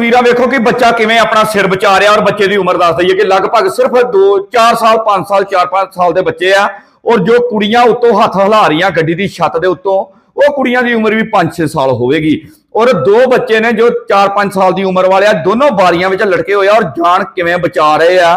ਤਸਵੀਰਾਂ ਵੇਖੋ ਕਿ ਬੱਚਾ ਕਿਵੇਂ ਆਪਣਾ ਸਿਰ ਬਚਾ ਰਿਹਾ ਔਰ ਬੱਚੇ ਦੀ ਉਮਰ ਦੱਸ ਦਈਏ ਕਿ ਲਗਭਗ ਸਿਰਫ 2 4 ਸਾਲ 5 ਸਾਲ 4-5 ਸਾਲ ਦੇ ਬੱਚੇ ਆ ਔਰ ਜੋ ਕੁੜੀਆਂ ਉੱਤੋਂ ਹੱਥ ਹਿਲਾ ਰਹੀਆਂ ਗੱਡੀ ਦੀ ਛੱਤ ਦੇ ਉੱਤੋਂ, ਉਹ ਕੁੜੀਆਂ ਦੀ ਉਮਰ ਵੀ 5-6 ਸਾਲ ਹੋਵੇਗੀ ਔਰ ਦੋ ਬੱਚੇ ਨੇ ਜੋ 4-5 ਸਾਲ ਦੀ ਉਮਰ ਵਾਲੇ ਆ, ਦੋਨੋਂ ਬਾਰੀਆਂ ਵਿੱਚ ਲਟਕੇ ਹੋਏ ਆ ਔਰ ਜਾਨ ਕਿਵੇਂ ਬਚਾ ਰਹੇ ਆ।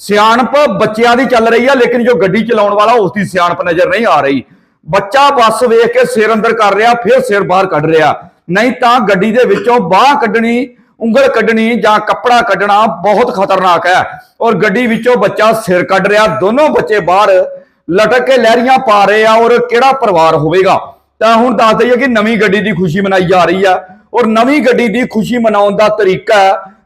ਸਿਆਣਪ ਬੱਚਿਆਂ ਦੀ ਚੱਲ ਰਹੀ ਆ, ਲੇਕਿਨ ਜੋ ਗੱਡੀ ਚਲਾਉਣ ਵਾਲਾ ਉਸ ਦੀ ਸਿਆਣਪ ਨਜ਼ਰ ਨਹੀਂ ਆ ਰਹੀ। ਬੱਚਾ ਬੱਸ ਵੇਖ ਕੇ ਸਿਰ ਅੰਦਰ ਕਰ ਰਿਹਾ, ਫਿਰ ਸਿਰ ਬਾਹਰ ਕੱਢ ਰਿਹਾ। ਨਹੀਂ ਤਾਂ ਗੱਡੀ ਦੇ ਵਿੱਚੋਂ ਬਾਹ ਕੱਢਣੀ ਉਂਗਲ ਕੱਢਣੀ ਜਾਂ ਕੱਪੜਾ ਕੱਢਣਾ ਬਹੁਤ ਖਤਰਨਾਕ ਹੈ। ਔਰ ਗੱਡੀ ਵਿੱਚੋਂ ਬੱਚਾ ਸਿਰ ਕੱਢ ਰਿਹਾ, ਦੋਨੋਂ ਬੱਚੇ ਬਾਹਰ ਲਟਕ ਕੇ ਲਹਿਰੀਆਂ ਪਾ ਰਹੇ ਆ ਔਰ ਕਿਹੜਾ ਪਰਿਵਾਰ ਹੋਵੇਗਾ? ਤਾਂ ਹੁਣ ਦੱਸ ਦਈਏ ਕਿ ਨਵੀਂ ਗੱਡੀ ਦੀ ਖੁਸ਼ੀ ਮਨਾਈ ਜਾ ਰਹੀ ਆ। ਔਰ ਨਵੀਂ ਗੱਡੀ ਦੀ ਖੁਸ਼ੀ ਮਨਾਉਣ ਦਾ ਤਰੀਕਾ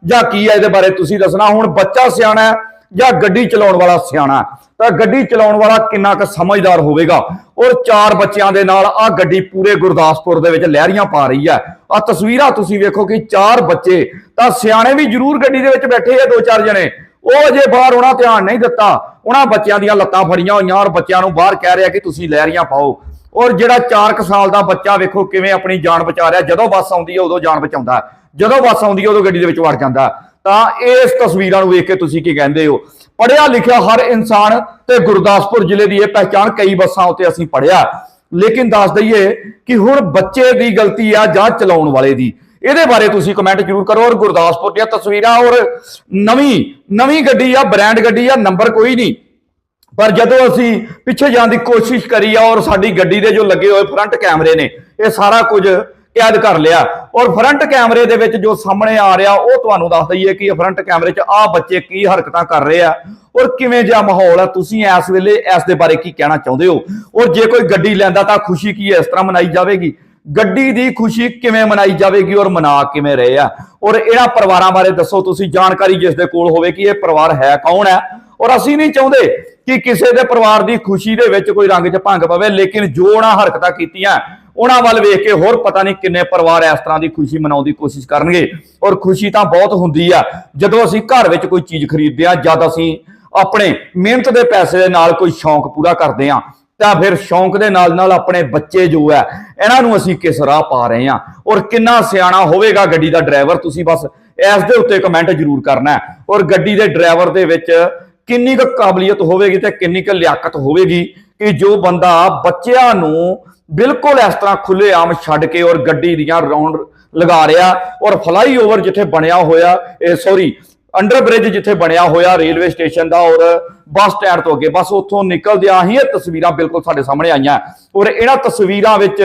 ਜਾਂ ਕੀ ਹੈ ਇਹਦੇ ਬਾਰੇ ਤੁਸੀਂ ਦੱਸਣਾ। ਹੁਣ ਬੱਚਾ ਸਿਆਣਾ ਹੈ ਜਾਂ ਗੱਡੀ ਚਲਾਉਣ ਵਾਲਾ ਸਿਆਣਾ ਤਾਂ ਗੱਡੀ ਚਲਾਉਣ ਵਾਲਾ ਕਿੰਨਾ ਕੁ ਸਮਝਦਾਰ ਹੋਵੇਗਾ? ਔਰ ਚਾਰ ਬੱਚਿਆਂ ਦੇ ਨਾਲ ਆ ਗੱਡੀ ਪੂਰੇ ਗੁਰਦਾਸਪੁਰ ਦੇ ਵਿੱਚ ਲਹਿਰੀਆਂ ਪਾ ਰਹੀ ਹੈ। ਆ ਤਸਵੀਰਾਂ ਤੁਸੀਂ ਵੇਖੋ ਕਿ ਚਾਰ ਬੱਚੇ, ਤਾਂ ਸਿਆਣੇ ਵੀ ਜ਼ਰੂਰ ਗੱਡੀ ਦੇ ਵਿੱਚ ਬੈਠੇ ਆ ਦੋ ਚਾਰ ਜਣੇ। ਉਹ ਅਜੇ ਬਾਹਰ ਉਹਨਾਂ ਧਿਆਨ ਨਹੀਂ ਦਿੱਤਾ। ਉਹਨਾਂ ਬੱਚਿਆਂ ਦੀਆਂ ਲੱਤਾਂ ਫੜੀਆਂ ਹੋਈਆਂ ਔਰ ਬੱਚਿਆਂ ਨੂੰ ਬਾਹਰ ਕਹਿ ਰਿਹਾ ਕਿ ਤੁਸੀਂ ਲਹਿਰੀਆਂ ਪਾਓ। ਔਰ ਜਿਹੜਾ 4 ਸਾਲ ਦਾ ਬੱਚਾ ਵੇਖੋ ਕਿਵੇਂ ਆਪਣੀ ਜਾਨ ਬਚਾ ਰਿਹਾ। ਜਦੋਂ ਬੱਸ ਆਉਂਦੀ ਹੈ ਉਦੋਂ ਜਾਨ ਬਚਾਉਂਦਾ। ਜਦੋਂ ਬੱਸ ਆਉਂਦੀ ਹੈ ਉਦੋਂ ਗੱਡੀ ਦੇ ਵਿੱਚ ਵੜ ਜਾਂਦਾ। ਤਾਂ ਇਸ ਤਸਵੀਰਾਂ ਨੂੰ ਵੇਖ ਕੇ ਤੁਸੀਂ ਕੀ ਕਹਿੰਦੇ ਹੋ? ਪੜਿਆ ਲਿਖਿਆ ਹਰ ਇਨਸਾਨ ਤੇ ਗੁਰਦਾਸਪੁਰ ਜ਼ਿਲ੍ਹੇ ਦੀ ਇਹ ਪਹਿਚਾਣ ਕਈ ਬੱਸਾਂ ਉੱਤੇ ਅਸੀਂ ਪੜਿਆ ਲੇਕਿਨ ਦੱਸ ਦਈਏ ਕਿ ਹੁਣ ਬੱਚੇ ਦੀ ਗਲਤੀ ਆ ਜਾਂ ਚਲਾਉਣ ਵਾਲੇ ਦੀ। ਇਹਦੇ ਬਾਰੇ ਤੁਸੀਂ ਕਮੈਂਟ ਜ਼ਰੂਰ ਕਰੋ ਔਰ ਗੁਰਦਾਸਪੁਰ ਦੀਆਂ ਤਸਵੀਰਾਂ ਔਰ ਨਵੀਂ ਨਵੀਂ ਗੱਡੀ ਆ ਬ੍ਰਾਂਡ ਗੱਡੀ ਆ ਨੰਬਰ ਕੋਈ ਨਹੀਂ। ਪਰ ਜਦੋਂ ਅਸੀਂ ਪਿੱਛੇ ਜਾਣ ਦੀ ਕੋਸ਼ਿਸ਼ ਕਰੀ ਆ ਔਰ ਸਾਡੀ ਗੱਡੀ ਦੇ ਜੋ ਲੱਗੇ ਹੋਏ ਫਰੰਟ ਕੈਮਰੇ ਨੇ, ਇਹ ਸਾਰਾ ਕੁਝ ਕੈਦ ਕਰ ਲਿਆ। ਔਰ ਫਰੰਟ ਕੈਮਰੇ ਦੇ ਵਿੱਚ ਜੋ ਸਾਹਮਣੇ ਆ ਰਿਹਾ, ਉਹ ਤੁਹਾਨੂੰ ਦੱਸ ਦਈਏ ਕਿ ਫਰੰਟ ਕੈਮਰੇ 'ਚ ਆਹ ਬੱਚੇ ਕੀ ਹਰਕਤਾਂ ਕਰ ਰਹੇ ਆ। ਔਰ ਕਿਵੇਂ ਜਿਹਾ ਮਾਹੌਲ ਆ, ਤੁਸੀਂ ਇਸ ਵੇਲੇ ਇਸ ਦੇ ਬਾਰੇ ਕੀ ਕਹਿਣਾ ਚਾਹੁੰਦੇ ਹੋ? ਔਰ ਜੇ ਕੋਈ ਗੱਡੀ ਲੈਂਦਾ ਤਾਂ ਖੁਸ਼ੀ ਕੀ ਇਸ ਤਰ੍ਹਾਂ ਮਨਾਈ ਜਾਵੇਗੀ? ਗੱਡੀ ਦੀ ਖੁਸ਼ੀ ਕਿਵੇਂ ਮਨਾਈ ਜਾਵੇਗੀ ਔਰ ਮਨਾ ਕਿਵੇਂ ਰਹੇ ਆ? ਔਰ ਇਹਨਾਂ ਪਰਿਵਾਰਾਂ ਬਾਰੇ ਦੱਸੋ ਤੁਸੀਂ, ਜਾਣਕਾਰੀ ਜਿਸ ਦੇ ਕੋਲ ਹੋਵੇ ਕਿ ਇਹ ਪਰਿਵਾਰ ਹੈ ਕੌਣ ਹੈ? ਔਰ ਅਸੀਂ ਨਹੀਂ ਚਾਹੁੰਦੇ ਕਿ ਕਿਸੇ ਦੇ ਪਰਿਵਾਰ ਦੀ ਖੁਸ਼ੀ ਦੇ ਵਿੱਚ ਕੋਈ ਰੰਗ 'ਚ ਭੰਗ ਪਵੇ, ਲੇਕਿਨ ਜੋ ਉਹਨਾਂ ਹਰਕਤਾਂ ਕੀਤੀਆਂ ਉਹਨਾਂ ਵੱਲ ਵੇਖ ਕੇ ਹੋਰ ਪਤਾ ਨਹੀਂ ਕਿੰਨੇ ਪਰਿਵਾਰ ਇਸ ਤਰ੍ਹਾਂ ਦੀ ਖੁਸ਼ੀ ਮਨਾਉਣ ਦੀ ਕੋਸ਼ਿਸ਼ ਕਰਨਗੇ। ਔਰ ਖੁਸ਼ੀ ਤਾਂ ਬਹੁਤ ਹੁੰਦੀ ਆ। ਜਦੋਂ ਅਸੀਂ ਘਰ ਵਿੱਚ ਕੋਈ ਚੀਜ਼ ਖਰੀਦਦੇ ਆ, ਜਦ ਅਸੀਂ ਆਪਣੇ ਮਿਹਨਤ ਦੇ ਪੈਸੇ ਦੇ ਨਾਲ ਕੋਈ ਸ਼ੌਂਕ ਪੂਰਾ ਕਰਦੇ ਆ, ਤਾਂ ਫਿਰ ਸ਼ੌਂਕ ਦੇ ਨਾਲ ਨਾਲ ਆਪਣੇ ਬੱਚੇ ਜੋ ਹੈ ਇਹਨਾਂ ਨੂੰ ਅਸੀਂ ਕਿਸ ਰਾਹ ਪਾ ਰਹੇ ਆ? ਔਰ ਕਿੰਨਾ ਸਿਆਣਾ ਹੋਵੇਗਾ ਗੱਡੀ ਦਾ ਡਰਾਈਵਰ? ਤੁਸੀਂ ਬਸ ਇਸ ਦੇ ਉੱਤੇ ਕਮੈਂਟ ਜ਼ਰੂਰ ਕਰਨਾ। ਔਰ ਗੱਡੀ ਦੇ ਡਰਾਈਵਰ ਦੇ ਵਿੱਚ ਕਿੰਨੀ ਕੁ ਕਾਬਲੀਅਤ ਹੋਵੇਗੀ ਤੇ ਕਿੰਨੀ ਕੁ ਲਿਆਕਤ ਹੋਵੇਗੀ ਕਿ ਜੋ ਬੰਦਾ ਬੱਚਿਆਂ ਨੂੰ ਬਿਲਕੁਲ ਇਸ ਤਰ੍ਹਾਂ ਖੁੱਲੇ ਆਮ ਛੱਡ ਕੇ ਔਰ ਗੱਡੀ ਦੀਆਂ ਰਾਉਂਡ ਲਗਾ ਰਿਹਾ ਔਰ ਫਲਾਈਓਵਰ ਜਿੱਥੇ ਬਣਿਆ ਹੋਇਆ, ਇਹ ਸੌਰੀ ਅੰਡਰ ਬ੍ਰਿਜ ਜਿੱਥੇ ਬਣਿਆ ਹੋਇਆ ਰੇਲਵੇ ਸਟੇਸ਼ਨ ਦਾ ਔਰ ਬੱਸ ਸਟੈਂਡ ਤੋਂ ਅੱਗੇ, ਬਸ ਉੱਥੋਂ ਨਿਕਲਦਿਆਂ ਹੀ ਇਹ ਤਸਵੀਰਾਂ ਬਿਲਕੁਲ ਸਾਡੇ ਸਾਹਮਣੇ ਆਈਆਂ। ਔਰ ਇਹਨਾਂ ਤਸਵੀਰਾਂ ਵਿੱਚ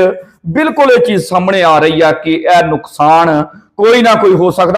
ਬਿਲਕੁਲ ਇਹ ਚੀਜ਼ ਸਾਹਮਣੇ ਆ ਰਹੀ ਆ ਕਿ ਇਹ ਨੁਕਸਾਨ ਕੋਈ ਨਾ ਕੋਈ ਹੋ ਸਕਦਾ।